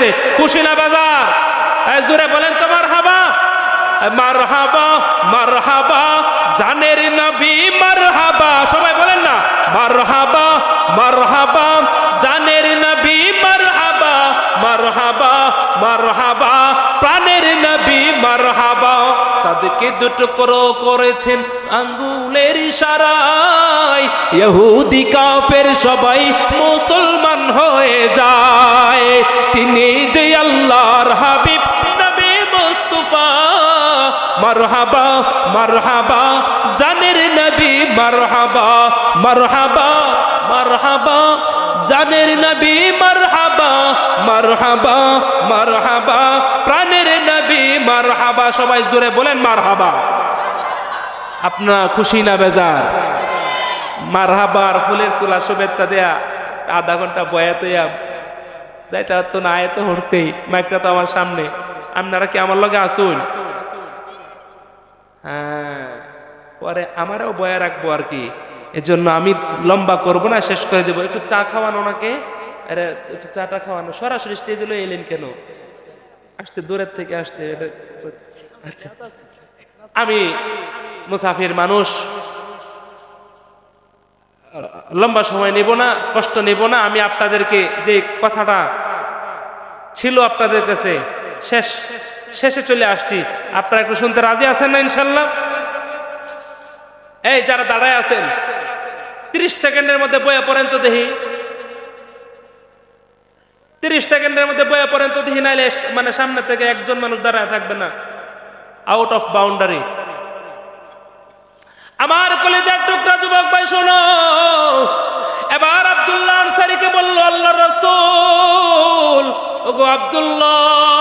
আসতেছে কুশিলা বাজার? জোরে বলেন তো মার হাবা মার হাবা মার হাবা জানের নবী মার হাবা সবাই বলেন না মার হাবা মার হাবা জানের নবী মার হাবা মার হাবা মার হাবা প্রাণের চাঁদকে দুটো করো করেছেন আঙ্গুলের ইশারায়। ইহুদি কাফের সবাই মুসলমান হয়ে যায়। তিনি যে আল্লাহর হাবিব, নবী মুস্তাফা। মারহাবা মারহাবা, জানের নবী মারহাবা। মারহাবা মারহাবা, জানের নবী মারহাবা। মারহাবা মারহাবা, প্রাণের নবী মারহাবা, সবাই জোরে বলেন মারহাবা। আপনার খুশি না বেজার? মারহাবার ফুলের তোলা শুভেচ্ছা দেয়া, আধা ঘণ্টা বয়াতে যাইতে তো না আয়তে হরছেই, মাইকটা তো আমার সামনে। আপনারা কি আমার লগে আসুন? হ্যাঁ পরে আমারও বয়া রাখব আর কি। এজন্য আমি লম্বা করব না, শেষ করে দেবো। একটু চা খাওয়ানো ওনাকে। আরে, একটু চাটা খাওয়ানো। সরাসরি স্টেজে লয়ে এলেন কেন? আসছে, দূরের থেকে আসছে আচ্ছা। আমি মুসাফির মানুষ। লম্বা সময় নেব না, কষ্ট নেব না, আমি আপনাদেরকে যে কথাটা ছিল আপনাদের কাছে, শেষ, শেষে চলে আসছি। আপনারা একটু শুনতে রাজি আছেন না, ইনশাল্লাহ? এই, যারা দাঁড়ায় আছেন, তিরিশ সেকেন্ডের মধ্যে বয়া পড়েন তো দেখি। তিরিশ সেকেন্ডের মধ্যে বয়ে পড়েন, তো দেখি নাইলে মানে সামনে থেকে একজন মানুষ দাঁড়ায় থাকবে না। আউট অফ বাউন্ডারি আমার কলেজের টুকরা যুবক ভাই, শোনো। এবার আব্দুল্লাহ আনসারিকে বলল আল্লাহ রসুল। ওগো আব্দুল্লাহ।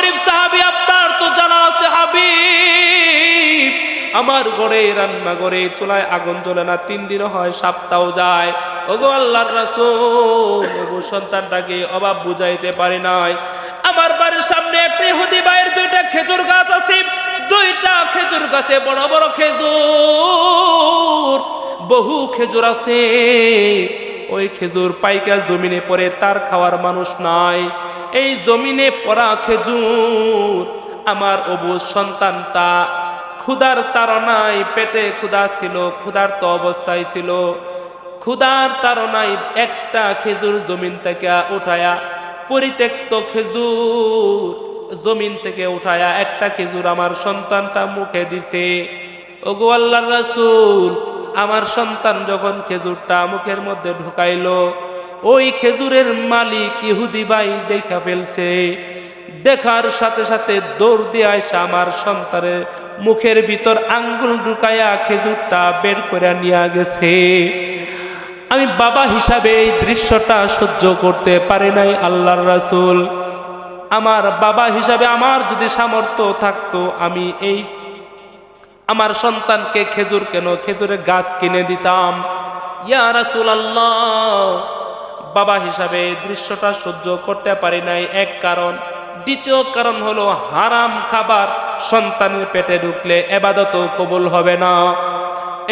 গরিব সাহাবি, আপনার তো জানা আছে, হাবিব। আমার ঘরে রান্না ঘরে চুলায় আগুন জ্বলে না, তিন দিনও হয় সপ্তাহ যায়। ওগো আল্লাহর রাসূল, ওগো সন্তানটাকে অভাব বুঝাইতে পারে নাই। আমার বাড়ির সামনে একটা ইহুদি ভাইয়ের দুইটা খেজুর গাছ আছে, দুইটা খেজুর গাছে বড় বড় খেজুর, বহু খেজুর আছে। ওই খেজুর পাইকা জমিনে পড়ে, তার খাওয়ার মানুষ নাই। এই জমিনে পড়া খেজুর। আমার অবুজ সন্তানটা ক্ষুধার তাড়নায় পেটে ক্ষুধা ছিল ক্ষুধার তো অবস্থায় ছিল। ক্ষুধার তাড়নায় একটা খেজুর জমিন থেকে উঠায়া, পরিত্যক্ত খেজুর জমিন থেকে উঠায়া একটা খেজুর আমার সন্তানটা মুখে দিছে। ওগো আল্লাহ রাসূল, আমার সন্তান যখন খেজুরটা মুখের মধ্যে ঢুকাইলো ওই খেজুরের মালিক ইহুদি ভাই দেখা ফেলছে। দেখার সাথে সাথে দৌড় দিয়ে আসা আমার সন্তানের মুখের ভিতর আঙ্গুল ঢুকাইয়া খেজুরটা বের করে নিয়ে গেছে। আমি বাবা হিসাবে এই দৃশ্যটা সহ্য করতে পারি নাই আল্লাহর রাসূল। আমার বাবা হিসাবে আমার যদি সামর্থ্য থাকতো, আমি এই আমার সন্তানকে খেজুর কেন, খেজুরের গাছ কিনে দিতাম। ইয়া রাসুল আল্লাহ বাবা হিসাবে দৃশ্যটা সহ্য করতে পারি নাই। এক কারণ, দ্বিতীয় কারণ হলো হারাম খাবার সন্তানের পেটে ঢুকলে এবাদত কবুল হবে না।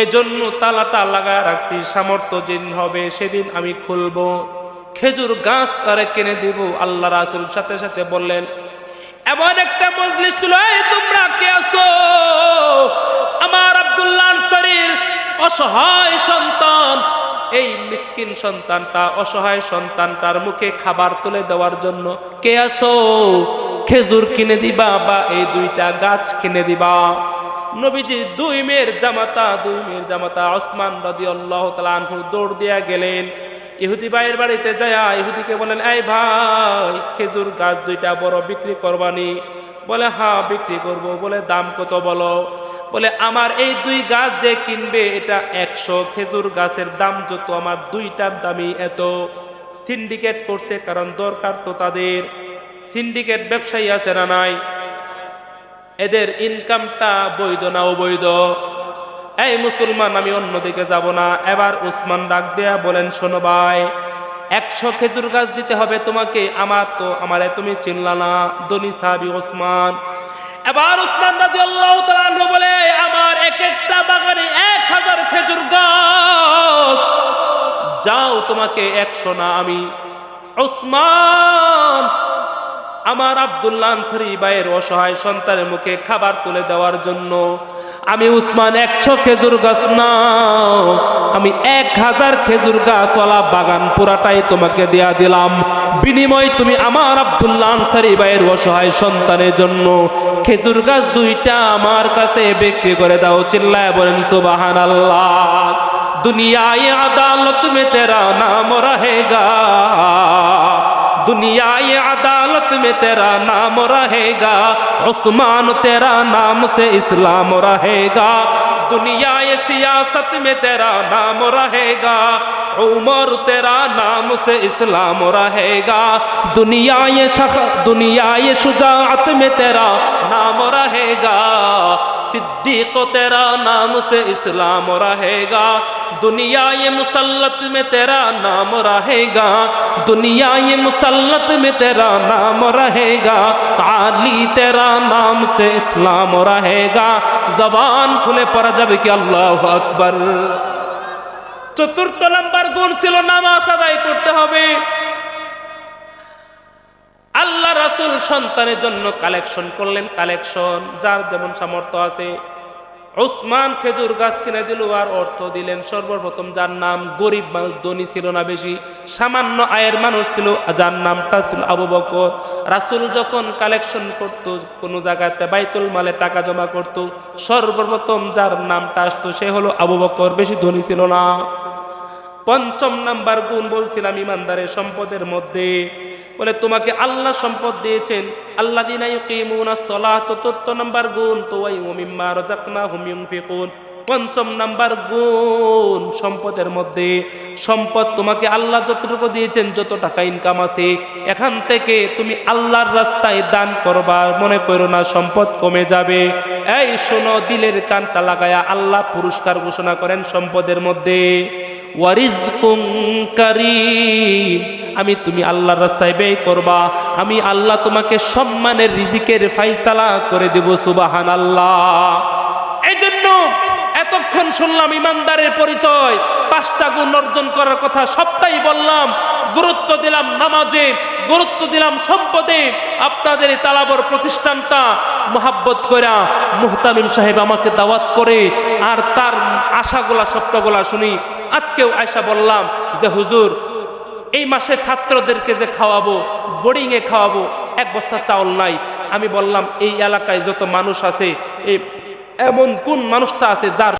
এজন্য তালাটা লাগায় রাখছি, সামর্থ্য যেদিন হবে সেদিন আমি খুলবো। খেজুর গাছ তারে কিনে দিব, আল্লাহ রাসুল সাথে সাথে বললেন, এমন একটা মজলিস ছিল তোমরা কে আছো? আমার আব্দুল্লাহ অসহায় সন্তান এই মিসকিন সন্তানটা, অসহায় সন্তানটার মুখে খাবার তুলে দেওয়ার জন্য, কে আছো? খেজুর কিনে দিবা বা এই দুইটা গাছ কিনে দিবা? নবীজি দুই মেয়ের জামাতা, দুই মেয়ের জামাতা ওসমান রদি আল্লাহ আনহু দৌড় দিয়া গেলেন। ইহুদি ভাইয়ের বাড়িতে যায়া ইহুদিকে বলেন এই ভাই, খেজুর গাছ দুইটা বড় বিক্রি করবানি। বলে হ্যাঁ বিক্রি করব। বলে, দাম কত বলো? বলে, আমার এই দুই গাছ যে কিনবে, এটা একশো খেজুর গাছের দাম যত, আমার দুইটার দামই এত। সিন্ডিকেট করছে, কারণ দরকার তো তাদের। সিন্ডিকেট ব্যবসায়ী আছে না নাই? এদের ইনকামটা বৈধ না অবৈধ? এই মুসলমান, আমি অন্যদিকে যাব না। এবার উসমান ডাক দেয়া বলেন, শোনো ভাই, একশো খেজুর গাছ দিতে হবে তোমাকে। আমার তো, আমারে তুমি চিনলা না দনি সাহাবি ওসমান এবার উসমান তোমাকে একশো না, আমি ওসমান, আমার আব্দুল্লাহ আনসারি ভাইয়ের অসহায় সন্তানের মুখে খাবার তুলে দেওয়ার জন্য। আমি উসমান একশো খেজুর গাছ না আমি এক হাজার খেজুর গাছওয়ালা বাগান পুরাটাই তোমাকে দেয়া দিলাম। বিনিময় তুমি আমার আব্দুল্লাহ আনসারি ভাইয়ের অসহায় সন্তানের জন্য খেজুর গাছ দুইটা আমার কাছে বিক্রি করে দাও, চিল্লায় বলেন সুবাহান আল্লাহ दुनियाए अदालत में तेरा नाम रहेगा। दुनियाए अदालत में तेरा नाम रहेगा। उस्मान तेरा नाम से इस्लाम रहेगा। दुनियाए सियासत में तेरा नाम रहेगा। उमर तेरा नाम से इस्लाम रहेगा। दुनियाए शख, दुनियाए शुजाअत में तेरा नाम रहेगा। सिद्दीक तेरा नाम से इस्लाम रहेगा दुनिया ये मुसल्लत में तेरा नाम रहेगा दुनिया ये मुसल्लत में तेरा नाम रहेगा आली तेरा नाम से इस्लाम रहेगा जबान खुले পড়া যাবে কি আল্লাহ আকবার চতুর্থ নাম্বার গুণ ছিল নামাজ আদায় করতে হবে আল্লাহ রাসুল সন্তানের জন্য কালেকশন করলেন কালেকশন, যার যেমন সামর্থ্য আছে। ওসমান খেজুর গাছ কিনে দিল আর অর্থ দিলেন। সর্বপ্রথম যার নাম গরিব মানুষ, ধনী ছিল না বেশি, সামান্য আয়ের মানুষ ছিল যার নামটা ছিল আবু বকর। রাসুল যখন কালেকশন করত, কোনো জায়গাতে বাইতুল মালে টাকা জমা করত, সর্বপ্রথম যার নামটা আসতো সে হলো আবু বকর, বেশি ধনী ছিল না। পঞ্চম নাম্বার গুণ বলছিলাম ইমানদারের সম্পদের মধ্যে বলে, তোমাকে আল্লাহ সম্পদ দিয়েছেন। আল্লাহ চতুর্থ নাম্বার গুণ তো পঞ্চম নাম্বার গুণ, সম্পদের মধ্যে। সম্পদ তোমাকে আল্লাহ যতটুকু দিয়েছেন, যত টাকা ইনকাম আছে, এখান থেকে তুমি আল্লাহর রাস্তায় দান করবা। মনে করো না, সম্পদ কমে যাবে। এই শোনো, দিলের কানটা লাগায়া আল্লাহ পুরস্কার ঘোষণা করেন সম্পদের মধ্যে। আমি তুমি আল্লাহর রাস্তায় ব্যয় করবা। আমি আল্লাহ তোমাকে সম্মানের রিজিকের ফাইসালা করে দেব সুবাহান আল্লাহ এই জন্য এতক্ষণ শুনলাম ইমানদারের পরিচয়। পাঁচটা গুণ অর্জন করার কথা সবটাই বললাম। গুরুত্ব দিলাম নামাজে, গুরুত্ব দিলাম সম্পদে। আপনাদের তালাবর প্রতিষ্ঠানটা মোহাব্বত করা মুহতামিম সাহেব আমাকে দাওয়াত করে, আর তার আশাগুলা স্বপ্নগুলা শুনি আজকেও আয়সা বললাম যে, হুজুর, এই মাসে ছাত্রদেরকে যে খাওয়াবো বোর্ডিংয়ে খাওয়াবো, এক বস্তা চাউল নাই। আমি বললাম, এই এলাকায় যত মানুষ আছে এমন কোন মানুষটা আছে যার